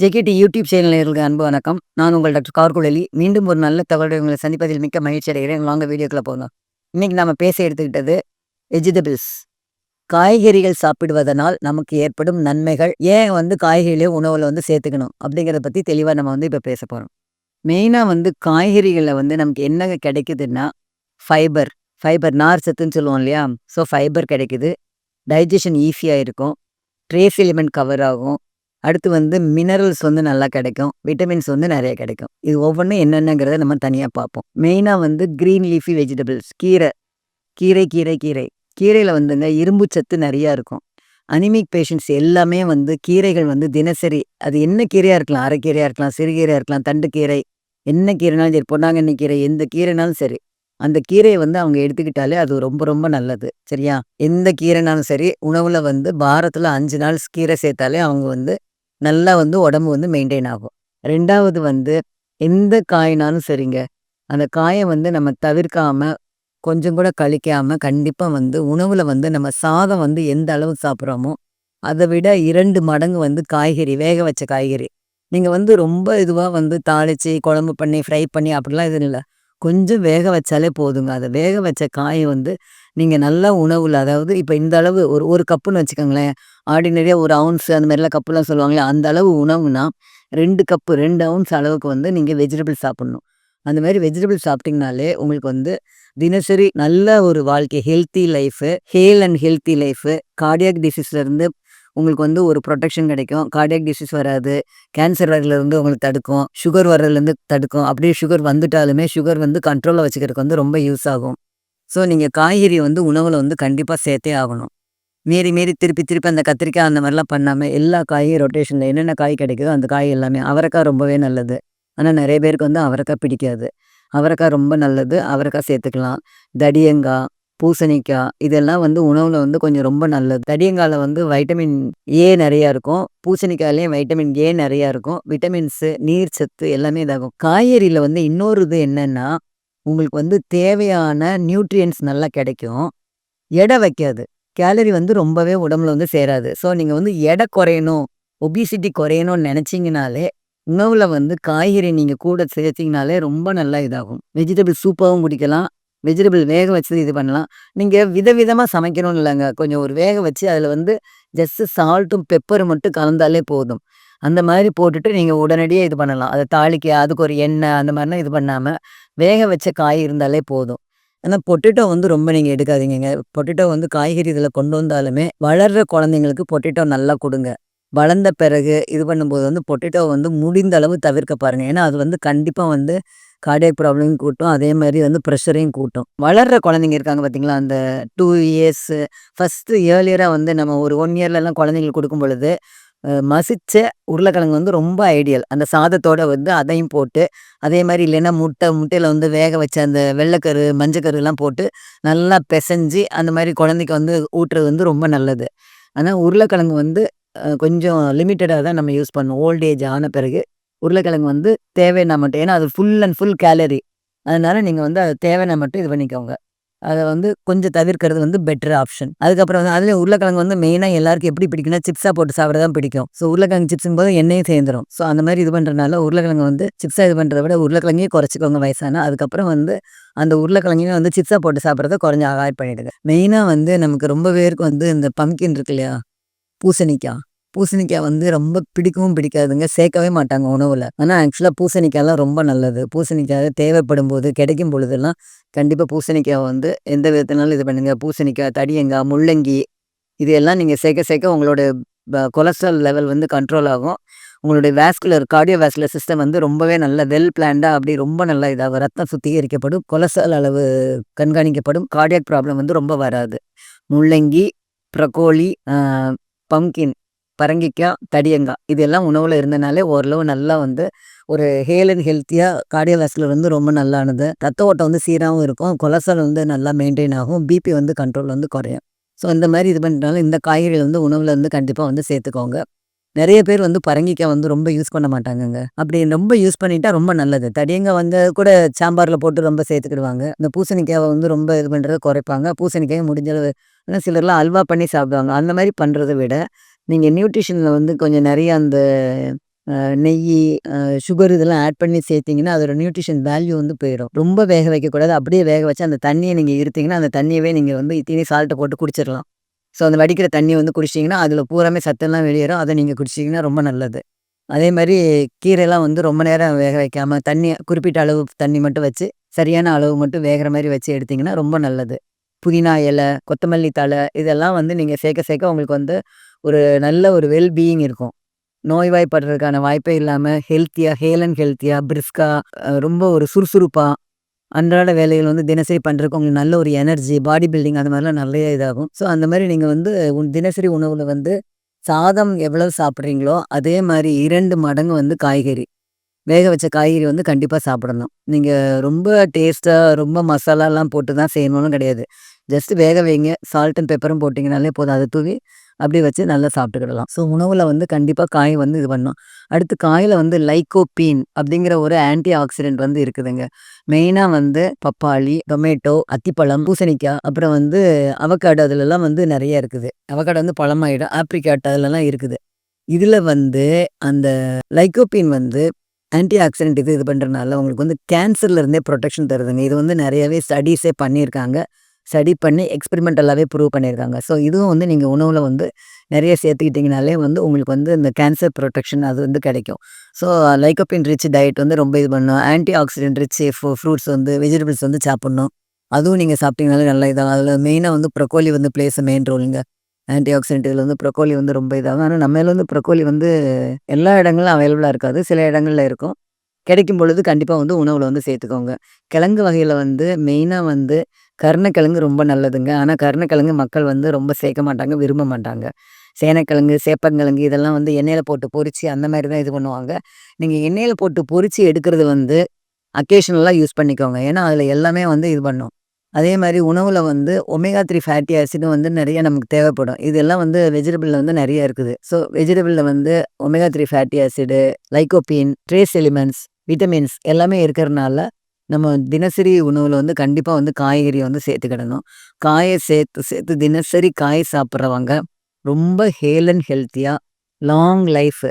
ஜெகேடி YouTube சேனல்களுக்கு அன்பு வணக்கம். நான் உங்கள் டாக்டர் கார்குழலி. மீண்டும் ஒரு நல்ல தகவலை உங்களை சந்திப்பதில் மிக்க மகிழ்ச்சி அடைகிறேன். வாங்க வீடியோக்குள்ள போகலாம் இன்னைக்கு நம்ம பேச எடுத்துக்கிட்டது வெஜிடபிள்ஸ் காய்கறிகள் சாப்பிடுவதனால் நமக்கு ஏற்படும் நன்மைகள் ஏன் வந்து காய்கறிகளையும் உணவில் வந்து சேர்த்துக்கணும்? அப்படிங்கிறத பற்றி தெளிவாக நம்ம வந்து இப்போ பேச போகிறோம் மெயினாக வந்து காய்கறிகளில் வந்து நமக்கு என்ன கிடைக்குதுன்னா ஃபைபர் ஃபைபர் நார் சத்துன்னு சொல்லுவோம் இல்லையா? ஸோ ஃபைபர் கிடைக்குது. டைஜஷன் ஈஸியாக இருக்கும். ட்ரேஸ் எலிமெண்ட் கவர் ஆகும். அடுத்து வந்து மினரல்ஸ் வந்து நல்லா கிடைக்கும். விட்டமின்ஸ் வந்து நிறைய கிடைக்கும். இது ஒவ்வொன்றும் என்னென்னங்கிறத நம்ம தனியாக பார்ப்போம். மெயினாக வந்து க்ரீன் லீஃபி வெஜிடபிள்ஸ் கீரை. கீரை கீரை கீரை. கீரையில் வந்துங்க இரும்பு சத்து நிறையா இருக்கும். அனிமிக் பேஷண்ட்ஸ் எல்லாமே வந்து கீரைகள் வந்து தினசரி அது என்ன கீரையாக இருக்கலாம்? அரைக்கீரையாக இருக்கலாம் சிறுகீரையாக இருக்கலாம் தண்டுக்கீரை என்ன கீரைனாலும் சரி பொன்னாங்கண்ணி கீரை எந்த கீரைனாலும் சரி அந்த கீரையை வந்து அவங்க எடுத்துக்கிட்டாலே அது ரொம்ப ரொம்ப நல்லது. சரியா? எந்த கீரைனாலும் சரி உணவில் வந்து வாரத்தில் அஞ்சு நாள் கீரை சேர்த்தாலே அவங்க வந்து நல்லா வந்து உடம்பு வந்து மெயின்டைன் ஆகும். ரெண்டாவது வந்து எந்த காயினாலும் சரிங்க. அந்த காயை வந்து நம்ம தவிர்க்காமல் கொஞ்சம் கூட கழிக்காமல் கண்டிப்பாக வந்து உணவில் வந்து நம்ம சாதம் வந்து எந்த அளவு சாப்பிட்றோமோ அதை விட இரண்டு மடங்கு வந்து காய்கறி வேக வச்ச காய்கறி. நீங்கள் வந்து ரொம்ப இதுவாக வந்து தாளித்து குழம்பு பண்ணி ஃப்ரை பண்ணி அப்படிலாம் இது இல்லை. கொஞ்சம் வேக வச்சாலே போதுங்க. அதை வேக வச்ச காயை வந்து நீங்கள் நல்லா உணவில் அதாவது இப்போ இந்த அளவு ஒரு ஒரு கப்புன்னு வச்சுக்கோங்களேன். ஆர்டினரியாக ஒரு அவுன்ஸ் அந்த மாதிரிலாம் கப்புலாம் சொல்லுவாங்களே அந்த அளவு உணவுனா ரெண்டு கப்பு ரெண்டு அவுன்ஸ் அளவுக்கு வந்து நீங்கள் வெஜிடபிள் சாப்பிட்ணும். அந்த மாதிரி வெஜிடபிள் சாப்பிட்டிங்கனாலே உங்களுக்கு வந்து தினசரி நல்ல ஒரு வாழ்க்கை healthy life hale and healthy life cardiac டிசீஸ்லேருந்து உங்களுக்கு வந்து ஒரு ப்ரொடெக்ஷன் கிடைக்கும். கார்டியாக் டிசீஸ் வராது. கேன்சர் வரதுலேருந்து உங்களுக்கு தடுக்கும். சுகர் வர்றதுலேருந்து தடுக்கும். அப்படியே சுகர் வந்துட்டாலுமே சுகர் வந்து கண்ட்ரோலில் வச்சுக்கிறதுக்கு வந்து ரொம்ப யூஸ் ஆகும். ஸோ நீங்கள் காய்கறி வந்து உணவில் வந்து கண்டிப்பாக சேர்த்தே ஆகணும். மீறி மீறி திருப்பி திருப்பி அந்த கத்திரிக்காய் அந்த மாதிரிலாம் பண்ணாமல் எல்லா காயும் ரொட்டேஷனில் என்னென்ன காய் கிடைக்குதோ அந்த காய் எல்லாமே அவரைக்காய் ரொம்பவே நல்லது. ஆனால் நிறைய பேருக்கு வந்து அவரைக்காய் பிடிக்காது. அவரைக்காய் ரொம்ப நல்லது. அவரைக்காய் சேர்த்துக்கலாம். தடியங்காய் பூசணிக்காய் இதெல்லாம் வந்து உணவில் வந்து கொஞ்சம் ரொம்ப நல்லது. தடியங்காயில் வந்து வைட்டமின் ஏ நிறையா இருக்கும். பூசணிக்காயிலையும் வைட்டமின் ஏ நிறையா இருக்கும். விட்டமின்ஸு நீர் சத்து எல்லாமே இதாகும். காய்கறியில் வந்து இன்னொரு இது என்னென்னா உங்களுக்கு வந்து தேவையான நியூட்ரியன்ஸ் நல்லா கிடைக்கும். எடை வைக்காது. கேலரி வந்து ரொம்பவே உடம்புல வந்து சேராது. ஸோ நீங்கள் வந்து எடை குறையணும் ஒபிசிட்டி குறையணும்னு நினச்சிங்கனாலே உணவில் வந்து காய்கறி நீங்கள் கூட சேர்த்திங்கனாலே ரொம்ப நல்லா இதாகும். வெஜிடபிள் சூப்பாகவும் குடிக்கலாம். வெஜிடபிள் வேக வச்சு இது பண்ணலாம். நீங்கள் விதவிதமாக சமைக்கணும்னு இல்லைங்க. கொஞ்சம் ஒரு வேக வச்சு அதில் வந்து ஜஸ்ட்டு சால்ட்டும் பெப்பரும் மட்டும் கலந்தாலே போதும். அந்த மாதிரி போட்டுட்டு நீங்கள் உடனடியாக இது பண்ணலாம். அதை தாளிக்க அதுக்கு ஒரு எண்ணெய் அந்த மாதிரிலாம் இது பண்ணாமல் வேக வச்ச காய் இருந்தாலே போதும். ஆனால் பொட்டேட்டோ வந்து ரொம்ப நீங்கள் எடுக்காதீங்க பொட்டேட்டோ வந்து காய்கறி இதில் கொண்டு வந்தாலுமே வளர்கிற குழந்தைங்களுக்கு பொட்டேட்டோ நல்லா கொடுங்க. வளர்ந்த பிறகு இது பண்ணும்போது வந்து பொட்டேட்டோ வந்து முடிந்த அளவு தவிர்க்க பாருங்கள் ஏன்னா அது வந்து கண்டிப்பாக வந்து கார்டியக் ப்ராப்ளமையும் கூட்டும். அதே மாதிரி வந்து ப்ரெஷரையும் கூட்டும். வளர்கிற குழந்தைங்க இருக்காங்க பார்த்தீங்களா அந்த டூ இயர்ஸு ஃபஸ்ட்டு ஏர்லியராக வந்து நம்ம ஒரு ஒன் இயர்லலாம் குழந்தைங்களுக்கு கொடுக்கும் பொழுது மசிச்ச உருளைக்கிழங்கு வந்து ரொம்ப ஐடியல் அந்த சாதத்தோட வந்து அதையும் போட்டு அதே மாதிரி இல்லைன்னா முட்டை முட்டையில் வந்து வேக வச்ச அந்த வெள்ளைக்கரு மஞ்சக்கருலாம் போட்டு நல்லா பிசைஞ்சு அந்த மாதிரி குழந்தைக்கு வந்து ஊட்டுறது வந்து ரொம்ப நல்லது. ஆனால் உருளைக்கிழங்கு வந்து கொஞ்சம் லிமிட்டடாக தான் நம்ம யூஸ் பண்ணணும் ஓல்ட் ஏஜ் ஆன பிறகு உருளைக்கிழங்கு வந்து தேவைன்னா மட்டும். ஏன்னா அது ஃபுல் அண்ட் ஃபுல் கேலரி அதனால் நீங்கள் வந்து அது தேவைன்னா மட்டும் இது பண்ணிக்கோங்க. அதை வந்து கொஞ்சம் தவிர்க்கிறது வந்து பெட்டர் ஆப்ஷன் அதுக்கப்புறம் வந்து அதுலேயும் உருளைக்கிழங்கு வந்து மெயினாக எல்லாருக்கும் எப்படி பிடிக்கும்னா சிப்ஸாக போட்டு சாப்பிட தான் பிடிக்கும். ஸோ உருளைக்கிழங்கு சிப்ஸும் போது எண்ணெயும் சேர்ந்துடும் ஸோ அந்த மாதிரி இது பண்ணுறதுனால உருளைக்கிழங்கு வந்து சிப்ஸாக இது பண்ணுறத விட உருளைக்கிழங்கையும் குறைச்சிக்கோங்க வயசான. அதுக்கப்புறம் வந்து அந்த உருளைக்கிழங்கையும் வந்து சிப்ஸாக போட்டு சாப்பிட்றத குறைஞ்ச அவாய்ட் பண்ணிவிடுங்க மெயினாக வந்து நமக்கு ரொம்ப பேருக்கு வந்து இந்த பம்கின் இருக்கு இல்லையா? பூசணிக்காய். பூசணிக்காய் வந்து ரொம்ப பிடிக்கவும் பிடிக்காதுங்க. சேர்க்கவே மாட்டாங்க உணவில். ஆனால் ஆக்சுவலாக பூசணிக்காய்லாம் ரொம்ப நல்லது. பூசணிக்காய் தேவைப்படும் போது கிடைக்கும் பொழுதெல்லாம் கண்டிப்பாக பூசணிக்காய் வந்து எந்த விதத்தினாலும் இது பண்ணுங்கள் பூசணிக்காய் தடியங்காய் முள்ளங்கி இது எல்லாம் நீங்கள் சேர்க்க சேர்க்க உங்களோட கொலஸ்ட்ரால் லெவல் வந்து கண்ட்ரோல் ஆகும். உங்களுடைய வேஸ்குலர் கார்டியோ வேஸ்குலர் சிஸ்டம் வந்து ரொம்பவே நல்ல வெல் பிளான்டாக அப்படி ரொம்ப நல்லா இதாகும். ரத்தம் சுத்திகரிக்கப்படும் கொலஸ்ட்ரால் அளவு கண்காணிக்கப்படும் கார்டியாக் ப்ராப்ளம் வந்து ரொம்ப வராது. முள்ளங்கி ப்ரக்கோலி பம்கின் பரங்கிக்காய் தடியங்காய் இதெல்லாம் உணவில் இருந்தனாலே ஓரளவு நல்லா வந்து ஒரு ஹேல் அண்ட் ஹெல்த்தியாக கார்டியோவாஸ்குலர் வந்து ரொம்ப நல்லானது. ரத்த ஓட்டம் வந்து சீராகவும் இருக்கும். கொலஸ்ட்ரால் வந்து நல்லா மெயின்டைன் ஆகும். பிபி வந்து கண்ட்ரோல் வந்து குறையும். ஸோ இந்த மாதிரி இது பண்ணுறதுனால இந்த காய்கறிகள் வந்து உணவில் வந்து கண்டிப்பாக வந்து சேர்த்துக்கோங்க. நிறைய பேர் வந்து பரங்கிக்காய் வந்து ரொம்ப யூஸ் பண்ண மாட்டாங்கங்க. அப்படி ரொம்ப யூஸ் பண்ணிட்டா ரொம்ப நல்லது. தடியங்க வந்து கூட சாம்பாரில் போட்டு ரொம்ப சேர்த்துக்கிடுவாங்க. இந்த பூசணிக்காயை வந்து ரொம்ப இது பண்ணுறத குறைப்பாங்க. பூசணிக்காய் முடிஞ்சளவு ஆனால் சிலர்லாம் அல்வா பண்ணி சாப்பிடுவாங்க. அந்த மாதிரி பண்ணுறதை விட நீங்கள் நியூட்ரிஷனில் வந்து கொஞ்சம் நிறைய அந்த நெய் சுகர் இதெல்லாம் ஆட் பண்ணி சேர்த்திங்கன்னா அதோட நியூட்ரிஷன் வேல்யூ வந்து போயிடும் ரொம்ப வேக வைக்கக்கூடாது. அப்படியே வேக வச்சு அந்த தண்ணியை நீங்கள் இருத்திங்கன்னா அந்த தண்ணியவே நீங்கள் வந்து இத்தினி சால்ட்டை போட்டு குடிச்சிடலாம் ஸோ அந்த வடிக்கிற தண்ணியை வந்து குடிச்சிங்கன்னா அதில் பூராமே சத்தெல்லாம் வெளியேறும். அதை நீங்கள் குடிச்சிங்கன்னா ரொம்ப நல்லது. அதே மாதிரி கீரைலாம் வந்து ரொம்ப நேரம் வேக வைக்காமல் தண்ணி குறிப்பிட்ட அளவு தண்ணி மட்டும் வச்சு சரியான அளவு மட்டும் வேகிற மாதிரி வச்சு எடுத்திங்கன்னா ரொம்ப நல்லது. புதினா இலை கொத்தமல்லி தழை இதெல்லாம் வந்து நீங்கள் சேர்க்க சேர்க்க உங்களுக்கு வந்து ஒரு நல்ல ஒரு வெல் பீயிங் இருக்கும். நோய்வாய்ப்படுறதுக்கான வாய்ப்பே இல்லாமல் ஹெல்த்தியாக ஹேல் அண்ட் ஹெல்த்தியாக பிரிஸ்காக ரொம்ப ஒரு சுறுசுறுப்பாக அன்றாட வேலைகள் வந்து தினசரி பண்ணுறதுக்கு உங்களுக்கு நல்ல ஒரு எனர்ஜி பாடி பில்டிங் அந்த மாதிரிலாம் நிறைய இதாகும். ஸோ அந்த மாதிரி நீங்கள் வந்து உன் தினசரி உணவில் வந்து சாதம் எவ்வளவு சாப்பிட்றீங்களோ அதே மாதிரி இரண்டு மடங்கு வந்து காய்கறி. வேக வச்ச காய்கறி வந்து கண்டிப்பாக சாப்பிடணும். நீங்கள் ரொம்ப டேஸ்ட்டாக ரொம்ப மசாலாலாம் போட்டு தான் செய்யணும்னு கிடையாது. ஜஸ்ட் வேக வைங்க. சால்ட் அண்ட் பெப்பரும் போட்டிங்கனாலே போதும். அதை தூவி அப்படி வச்சு நல்லா சாப்பிட்டுக்கிடலாம். ஸோ உணவில் வந்து கண்டிப்பாக காய் வந்து இது பண்ணும் அடுத்து காயில் வந்து லைக்கோபீன் அப்படிங்கிற ஒரு ஆன்டி ஆக்சிடென்ட் வந்து இருக்குதுங்க. மெயினாக வந்து பப்பாளி டொமேட்டோ அத்திப்பழம் பூசணிக்காய் அப்புறம் வந்து அவக்காடு அதுலலாம் வந்து நிறைய இருக்குது. அவக்காடு வந்து பழமாயிடும் ஆப்ரிக்காட் அதுலலாம் இருக்குது. இதில் வந்து அந்த லைக்கோபீன் வந்து ஆன்டி ஆக்சிடென்ட் இது இது பண்ணுறதுனால உங்களுக்கு வந்து கேன்சர்லேருந்தே ப்ரொடெக்ஷன் தருதுங்க. இது வந்து நிறையவே ஸ்டடீஸே பண்ணியிருக்காங்க. ஸ்டடி பண்ணி எக்ஸ்பெரிமெண்டலாகவே ப்ரூவ் பண்ணியிருக்காங்க. ஸோ இதுவும் வந்து நீங்கள் உணவில் வந்து நிறைய சேர்த்துக்கிட்டிங்கனாலே வந்து உங்களுக்கு வந்து இந்த கேன்சர் ப்ரொடெக்ஷன் அது வந்து கிடைக்கும். ஸோ லைக்கோப்பின் ரிச் டயட் வந்து ரொம்ப இது பண்ணணும் ஆன்டி ஆக்சிடென்ட் ரிச் ஃப்ரூட்ஸ் வந்து வெஜிடபிள்ஸ் வந்து சாப்பிட்ணும். அதுவும் நீங்கள் சாப்பிட்டீங்கனாலே நல்ல இதாகும். அதில் மெயினாக வந்து ப்ரொக்கோலி வந்து பிளேஸ் மெயின் ரோலுங்க ஆன்டி ஆக்சிடென்ட் இதில் வந்து ப்ரொக்கோலி வந்து ரொம்ப இதாகும். ஆனால் நம்ம வந்து ப்ரொக்கோலி வந்து எல்லா இடங்களும் அவைலபிளாக இருக்காது. சில இடங்களில் இருக்கும். கிடைக்கும் பொழுது கண்டிப்பாக வந்து உணவில் வந்து சேர்த்துக்கோங்க. கிழங்கு வகையில் வந்து மெயினாக வந்து கருணக்கிழங்கு ரொம்ப நல்லதுங்க. ஆனால் கருணக்கிழங்கு மக்கள் வந்து ரொம்ப சேர்க்க மாட்டாங்க விரும்ப மாட்டாங்க. சேனக்கிழங்கு சேப்பங்கிழங்கு இதெல்லாம் வந்து எண்ணெயில் போட்டு பொறிச்சு அந்த மாதிரி தான் இது பண்ணுவாங்க. நீங்கள் எண்ணெயில் போட்டு பொறிச்சு எடுக்கிறது வந்து அக்கேஷனலாக யூஸ் பண்ணிக்கோங்க. ஏன்னா அதில் எல்லாமே வந்து இது பண்ணும். அதே மாதிரி உணவில் வந்து ஒமேகா த்ரீ ஃபேட்டி ஆசிடும் வந்து நிறைய நமக்கு தேவைப்படும். இதெல்லாம் வந்து வெஜிடபிளில் வந்து நிறைய இருக்குது. ஸோ வெஜிடபிளில் வந்து omega three fatty acid lycopene trace elements vitamins எல்லாமே இருக்கிறனால நம்ம தினசரி உணவில் வந்து கண்டிப்பாக வந்து காய்கறியை வந்து சேர்த்துக்கிடணும். காயை சேர்த்து சேர்த்து தினசரி காய் சாப்பிட்றவங்க ரொம்ப ஹேல் அண்ட் ஹெல்த்தியாக லாங் லைஃபு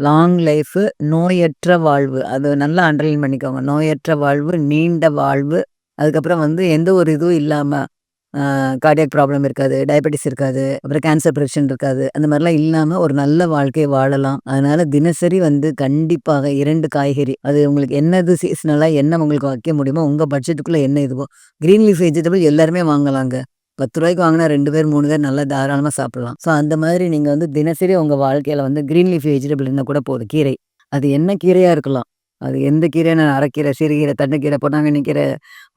லாங் லைஃபு நோயற்ற வாழ்வு அது நல்லா அண்டர்லைன் பண்ணிக்கோங்க. நோயற்ற வாழ்வு நீண்ட வாழ்வு அதுக்கப்புறம் வந்து எந்த ஒரு இதுவும் இல்லாமல் கார்டியாக் ப்ராப்ளம் இருக்காது டயபெட்டிஸ் இருக்காது அப்புறம் கேன்சர் பிரச்சனை இருக்காது அந்த மாதிரிலாம் இல்லாமல் ஒரு நல்ல வாழ்க்கையை வாழலாம். அதனால தினசரி வந்து கண்டிப்பாக இரண்டு காய்கறி அது உங்களுக்கு என்னது சீசனலாக என்ன உங்களுக்கு வைக்க முடியுமோ உங்கள் பட்ஜெட்டுக்குள்ளே என்ன இதுவோ க்ரீன் லீஃப் வெஜிடபிள் எல்லாருமே வாங்கலாங்க. பத்து ரூபாய்க்கு வாங்கினா ரெண்டு பேர் மூணு பேர் நல்லா தாராளமாக சாப்பிடலாம். ஸோ அந்த மாதிரி நீங்கள் வந்து தினசரி உங்கள் வாழ்க்கையில் வந்து க்ரீன் லீஃப் வெஜிடபிள் என்ன கூட போதும் கீரை. அது என்ன கீரையாக இருக்கலாம். அது எந்த கீரைன்னு அரைக்கீரை சிறுகீரை தண்டுக்கீரை பொன்னாங்கண்ணி கீரை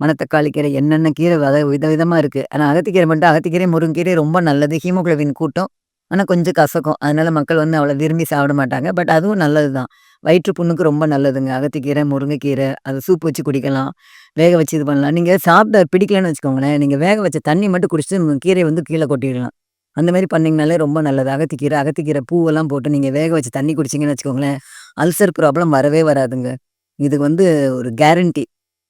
மணத்தக்காளி கீரை என்னென்ன கீரை வித விதமாக இருக்குது ஆனால் அகத்திக்கீரை மட்டும் அகத்திக்கீரை முருங்கீரை ரொம்ப நல்லது. ஹீமோக்ளோபின் கூட்டம். ஆனால் கொஞ்சம் கசக்கும். அதனால் மக்கள் வந்து அவ்வளோ விரும்பி சாப்பிட மாட்டாங்க. பட் அதுவும் நல்லது தான். வயிற்று புண்ணுக்கு ரொம்ப நல்லதுங்க. அகத்திக்கீரை முருங்கைக்கீரை அதை சூப் வச்சு குடிக்கலாம். வேக வச்சு இது பண்ணலாம். நீங்கள் சாப்பிட பிடிக்கலன்னு வச்சுக்கோங்களேன். நீங்கள் வேக வச்ச தண்ணி மட்டும் குடிச்சிட்டு கீரை வந்து கீழே கொட்டிடலாம். அந்த மாதிரி பண்ணிங்கனாலே ரொம்ப நல்லது. அகத்திக்கீரை அகத்திக்கீரை பூவெல்லாம் போட்டு நீங்கள் வேக வச்சு தண்ணி குடிச்சிங்கன்னு வச்சுக்கோங்களேன் அல்சர் ப்ராப்ளம் வரவே வராதுங்க. இது வந்து ஒரு கேரண்டி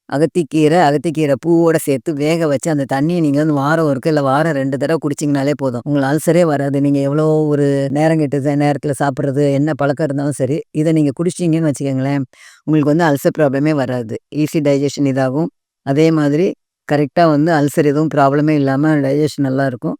அகத்திக்கீரை அகத்திக்கீரை பூவோட சேர்த்து வேக வச்சு அந்த தண்ணியை நீங்கள் வந்து வாரம் ஒருக்கு இல்லை வாரம் ரெண்டு தடவை குடிச்சிங்கனாலே போதும். உங்களுக்கு அல்சரே வராது. நீங்கள் எவ்வளோ ஒரு நேரம் கெட்டு நேரத்தில் சாப்பிட்றது என்ன பழக்கம் இருந்தாலும் சரி இதை நீங்கள் குடிச்சிங்கன்னு வச்சுக்கோங்களேன் உங்களுக்கு வந்து அல்சர் ப்ராப்ளமே வராது. ஈஸி டைஜஷன் இதாகும். அதே மாதிரி கரெக்டாக வந்து அல்சர் எதுவும் ப்ராப்ளமே இல்லாமல் டைஜஷன் நல்லாயிருக்கும்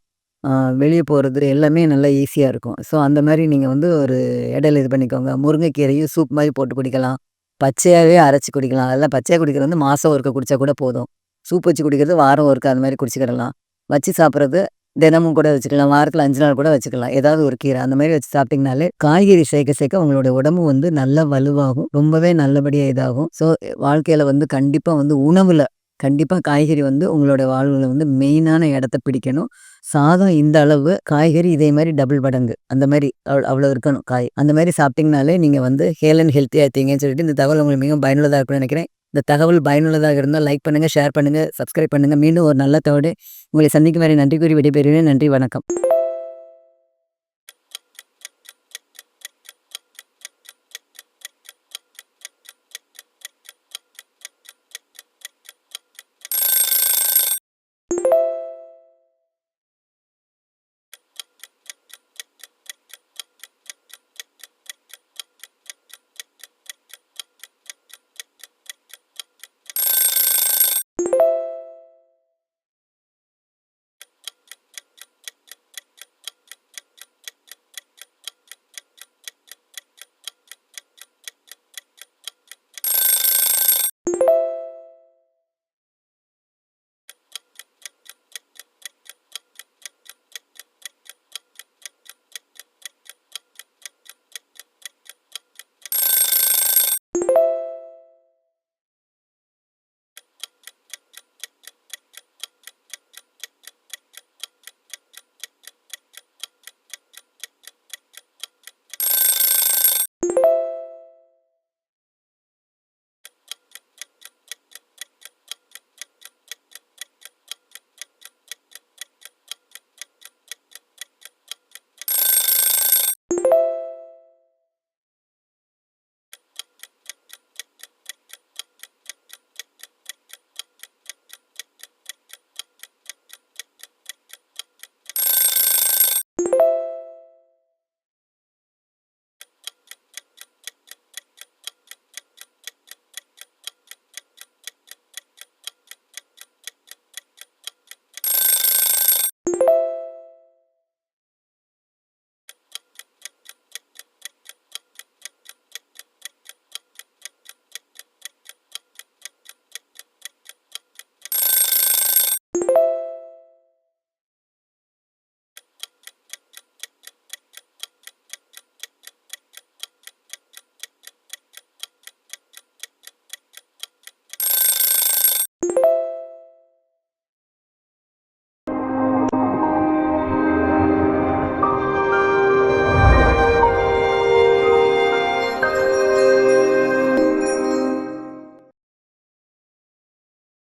வெளியே போகிறது எல்லாமே நல்லா ஈஸியாக இருக்கும். ஸோ அந்த மாதிரி நீங்கள் வந்து ஒரு இடையில இது பண்ணிக்கோங்க. முருங்கைக்கீரையும் சூப் மாதிரி போட்டு குடிக்கலாம். பச்சையாகவே அரைச்சி குடிக்கலாம். அதெல்லாம் பச்சையாக குடிக்கிறது வந்து மாதம் ஒருக்க குடித்தா கூட போதும். சூப் வச்சு குடிக்கிறது வாரம் ஒருக்க அந்த மாதிரி குடிச்சிக்கிடலாம். வச்சு சாப்பிட்றது தினமும் கூட வச்சுக்கலாம். வாரத்தில் அஞ்சு நாள் கூட வச்சுக்கலாம். ஏதாவது ஒரு கீரை அந்த மாதிரி வச்சு சாப்பிட்டிங்கனாலே காய்கறி சேர்க்க சேர்க்க உங்களோட உடம்பு வந்து நல்ல வலுவாகும். ரொம்பவே நல்லபடியாக இதாகும். ஸோ வாழ்க்கையில் வந்து கண்டிப்பாக வந்து உணவில் கண்டிப்பாக காய்கறி வந்து உங்களோட வாழ்வில் வந்து மெயினான இடத்த பிடிக்கணும். சாதம் இந்த அளவு காய்கறி இதே மாதிரி டபுள் மடங்கு. அந்த மாதிரி அவ்வளோ அவ்வளோ இருக்கணும். காய். அந்த மாதிரி சாப்பிட்டிங்கனாலே நீங்கள் வந்து ஹேல் அண்ட் ஹெல்த்தியாக இருப்பீங்கன்னு சொல்லிட்டு இந்த தகவல் உங்களுக்கு மிகவும் பயனுள்ளதாக இருக்கும்னு நினைக்கிறேன். இந்த தகவல் பயனுள்ளதாக இருந்தால் லைக் பண்ணுங்கள் ஷேர் பண்ணுங்கள் சப்ஸ்கிரைப் பண்ணுங்கள் மீண்டும் ஒரு நல்ல தோடு உங்களை சந்திக்கும் வரை நன்றி கூறி விடைபெறுவேன் நன்றி வணக்கம்.